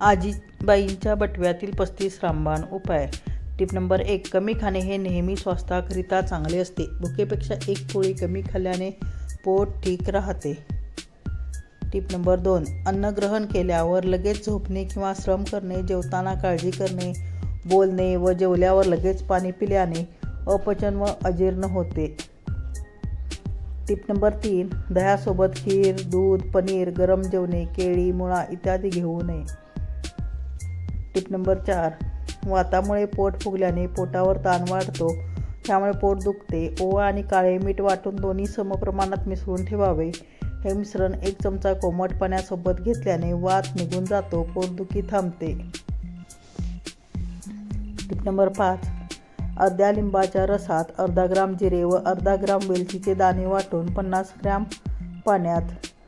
आजीबाईंच्या बटव्यातील पस्तीस रामबाण उपाय. टिप नंबर एक कमी खाणे हे नेहमी स्वास्थ्याकरिता चांगले असते. भुकेपेक्षा एक पोळी कमी खाल्ल्याने पोट ठीक राहते. टिप नंबर दोन अन्न ग्रहण केल्यावर लगेच झोपणे किंवा श्रम करणे जेवताना काळजी करणे बोलणे व जेवल्यावर लगेच पाणी पिल्याने अपचन व अजीर्ण होते. टिप नंबर तीन दह्यासोबत खीर दूध पनीर गरम जेवणे केळी मुळा इत्यादी घेऊ नये. टिप नंबर चार. वातामुळे पोट फुगल्याने पोटावर ताण वाढतो. त्यामुळे पोट दुखते. ओवा आणि काळे मीठ वाटून दोन्ही समप्रमाणात मिसळून ठेवावे. हे मिश्रण एक चमचा कोमट पाण्यासोबत घेतल्याने वात निघून जातो. पोटदुखी थांबते. टिप नंबर पाच. अर्ध्या लिंबाच्या रसात अर्धा ग्राम जिरे व अर्धा ग्राम वेलचीचे दाणे वाटून पन्नास ग्रॅम पाण्यात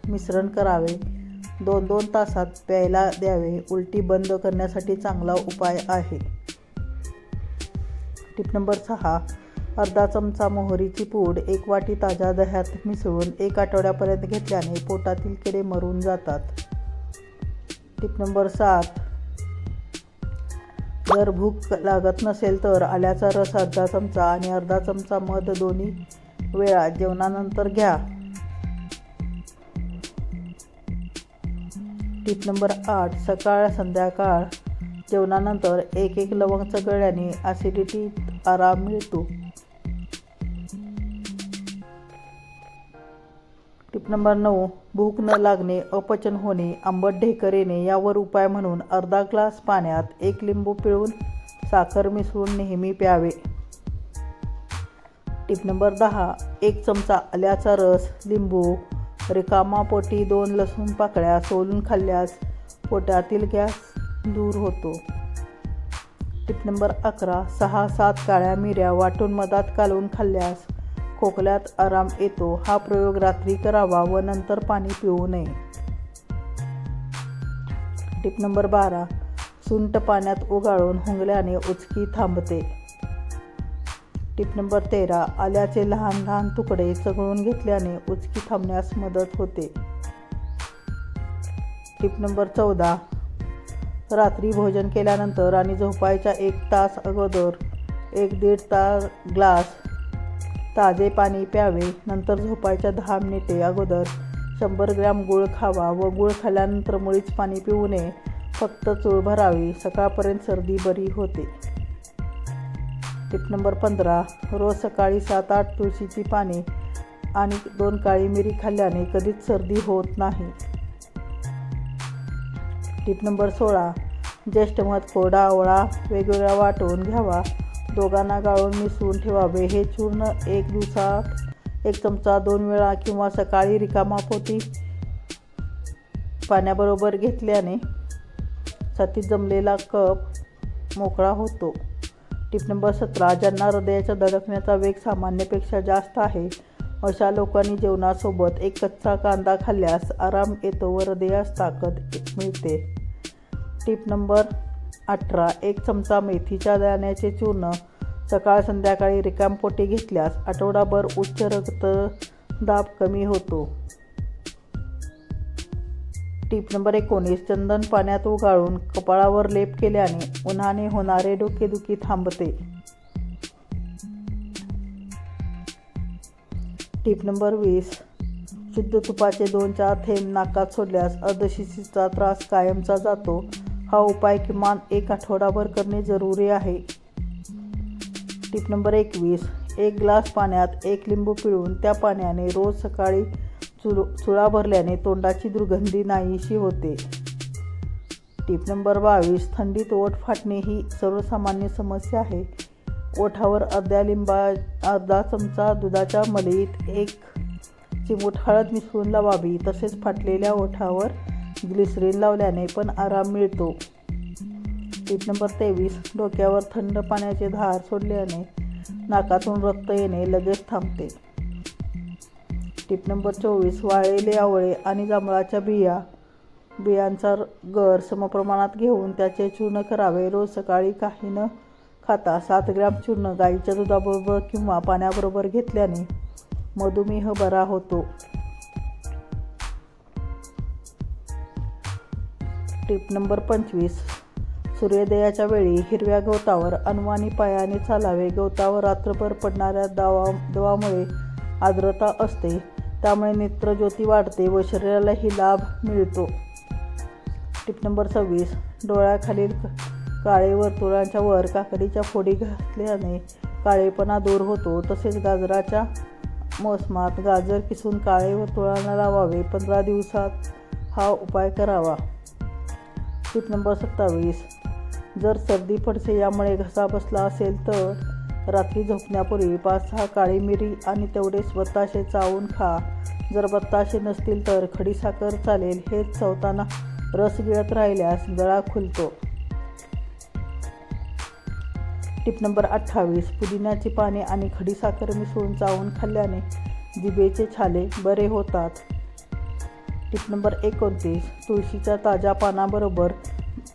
मिश्रण करावे. दोन दोन तासात प्यायला द्यावे उलटी बंद करण्यासाठी चांगला उपाय आहे. टिप नंबर सहा अर्धा चमचा मोहरीची पूड एक वाटी ताज्या दह्यात मिसळून एक आठवड्यापर्यंत घेतल्याने पोटातील किडे मरून जातात. टिप नंबर सात जर भूक लागत नसेल तर आल्याचा रस अर्धा चमचा आणि अर्धा चमचा मध दोन्ही वेळा जेवणानंतर घ्या. टीप नंबर आठ सकाळ संध्याकाळ जेवणानंतर एक एक लवंग चगळल्याने ॲसिडिटीत आराम मिळतो. टिप नंबर नऊ भूक न लागणे अपचन होणे आंबट ढेकर येणे यावर उपाय म्हणून अर्धा ग्लास पाण्यात एक लिंबू पिळून साखर मिसळून नेहमी प्यावे. टिप नंबर दहा एक चमचा आल्याचा रस लिंबू रिकामा पोटी दोन लसूण पाकळ्या सोलून खाल्ल्यास पोटातील गॅस दूर होतो. टिप नंबर अकरा सहा सात काळ्या मिऱ्या वाटून मधात कालवून खाल्ल्यास खोकल्यात आराम येतो. हा प्रयोग रात्री करावा व नंतर पाणी पिऊ नये. टिप नंबर बारा सुंट पाण्यात उगाळून हुंगल्याने उचकी थांबते. टिप नंबर तेरा आल्याचे लहान लहान तुकडे चघळून घेतल्याने उचकी थांबण्यास मदत होते. टिप नंबर चौदा रात्री भोजन केल्यानंतर आणि झोपायच्या एक तास अगोदर एक दीड तास ग्लास ताजे पाणी प्यावे नंतर झोपायच्या दहा मिनिटे अगोदर शंभर ग्रॅम गूळ खावा व गूळ खाल्ल्यानंतर मुळीच पाणी पिऊ नये फक्त चूळ भरावी. सकाळपर्यंत सर्दी बरी होते. टिप नंबर पंधरा. रोज सकाळी सात आठ तुळशीची पाने आणि दोन काळी मिरी खाल्ल्याने कधीच सर्दी होत नाही. टिप नंबर सोळा. ज्येष्ठमध कोरडा आवळा वेगवेगळा वाटून घ्यावा. दोघांना गाळून मिसळून ठेवावे. हे चूर्ण एक दिवसात एक चमचा दोन वेळा किंवा सकाळी रिकामा पोटी पाण्याबरोबर घेतल्याने छातीत जमलेला कप मोकळा होतो. टिप नंबर सतरा ज्यांना हृदयाच्या धडकण्याचा वेग सामान्यपेक्षा जास्त आहे अशा लोकांनी जेवणासोबत एक कच्चा कांदा खाल्ल्यास आराम येतो व हृदयास ताकद मिळते. टिप नंबर अठरा एक चमचा मेथीच्या दाण्याचे चूर्ण सकाळ संध्याकाळी रिकामपोटी घेतल्यास आठवडाभर उच्च रक्तदाब कमी होतो. टिप नंबर एकोणीस चंदन पाण्यात उगाळून कपाळावर लेप केल्याने उन्हाने होणारे डोकेदुखी थांबते. टिप नंबर वीस शुद्ध तुपाचे दोन चार थेंब नाकात सोडल्यास अर्धशिस्तीचा त्रास कायमचा जातो. हा उपाय किमान एक आठवडाभर करणे जरुरी आहे. टिप नंबर एकवीस एक ग्लास पाण्यात एक लिंबू पिळून त्या पाण्याने रोज सकाळी चुळ चुळा भरल्याने तोंडाची दुर्गंधी नाहीशी होते. टिप नंबर बावीस थंडीत ओठ फाटणे ही सर्वसामान्य समस्या आहे. ओठावर अर्ध्या लिंबा अर्धा चमचा दुधाच्या मलईत एक चिमूट हळद मिसळून लावावी. तसेच फाटलेल्या ओठावर ग्लिसरीन लावल्याने पण आराम मिळतो. टीप नंबर तेवीस डोक्यावर थंड पाण्याचे धार सोडल्याने नाकातून रक्त येणे लगेच थांबते. टीप नंबर चोवीस वाळलेले आवळे आणि जांभळाच्या बिया. बियांचा गर समप्रमाणात घेऊन त्याचे चूर्ण करावे. रोज सकाळी काही न खाता सात ग्रॅम चूर्ण गाईच्या दुधाबरोबर किंवा पाण्याबरोबर घेतल्याने मधुमेह बरा होतो. टिप नंबर पंचवीस सूर्योदयाच्या वेळी हिरव्या गवतावर अनवाणी पायाने चालावे. गवतावर रात्रभर पडणाऱ्या दावा दवामुळे आर्द्रता असते. त्यामुळे नेत्रज्योती वाढते व शरीरालाही लाभ मिळतो. टिप नंबर सव्वीस. डोळ्याखालील काळे वर्तुळांच्या वर काकडीच्या फोडी घातल्याने काळेपणा दूर होतो. तसेच गाजराच्या मोसमात गाजर किसून काळे वर्तुळांना लावावे. पंधरा दिवसात हा उपाय करावा. टिप नंबर सत्तावीस. जर सर्दी पडसे यामुळे घसा बसला असेल तर रात्री झोपण्यापूर्वी पाच सहा काळी मिरी आणि तेवढेच बत्ताशे चावून खा. जर बत्ताशे नसतील तर खडीसाखर चालेल हेच चवताना रस गिळत राहिल्यास गळा खुलतो. टिप नंबर अठ्ठावीस पुदिन्याची पाने आणि खडीसाखर मिसळून चावून खाल्ल्याने जिभेचे छाले बरे होतात. टिप नंबर एकोणतीस तुळशीच्या ताज्या पानाबरोबर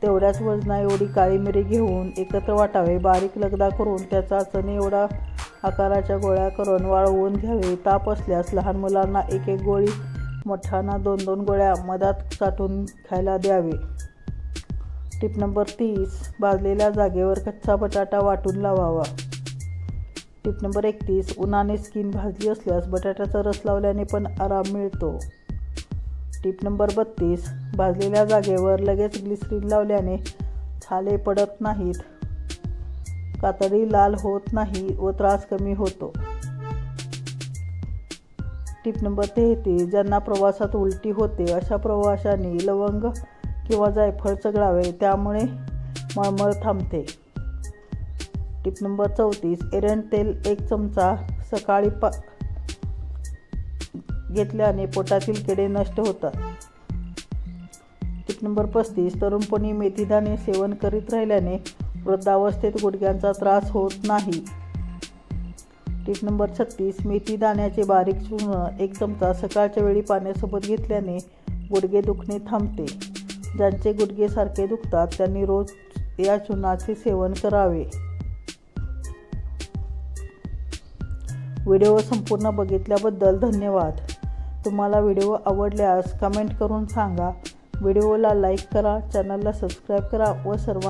तेवढ्याच वजना एवढी काळी मिरी घेऊन एकत्र वाटावे बारीक लगदा करून त्याचा चणे एवढा आकाराच्या गोळ्या करून वाळवून घ्यावे. ताप असल्यास लहान मुलांना एक एक गोळी मोठ्यांना दोन दोन गोळ्या मधात साठवून खायला द्यावे. टिप नंबर तीस भाजलेल्या जागेवर कच्चा बटाटा वाटून लावावा. टिप नंबर एकतीस उन्हाने स्किन भाजली असल्यास बटाट्याचा रस लावल्याने पण आराम मिळतो. टिप नंबर बत्तीस. भाजलेल्या जागेवर लगेच ग्लिसरीन लावल्याने छाले पडत नाहीत. कातडी लाल होत नाही व त्रास कमी होतो. टिप नंबर तेहतीस. ज्यांना प्रवासात उलटी होते अशा प्रवाशांनी लवंग किंवा जायफळ चगळावे त्यामुळे मळमळ थांबते. टिप नंबर चौतीस. एरंड तेल एक चमचा सकाळी पा घेतल्याने पोटातील किडे नष्ट होतात. टिप नंबर पस्तीस. तरुणपणी मेथीदाणे सेवन करीत राहिल्याने वृद्धावस्थेत गुडघ्यांचा त्रास होत नाही. टिप नंबर छत्तीस. मेथी दाण्याचे बारीक चूर्ण एक चमचा सकाळच्या वेळी पाण्यासोबत घेतल्याने गुडघे दुखणे थांबते. ज्यांचे गुडघे सारखे दुखतात त्यांनी रोज या चूर्णाचे सेवन करावे. व्हिडिओ संपूर्ण बघितल्याबद्दल धन्यवाद. तुम्हाला व्हिडिओ आवडल्यास कमेंट करून सांगा. व्हिडिओला लाईक करा चॅनलला सबस्क्राईब करा व सर्व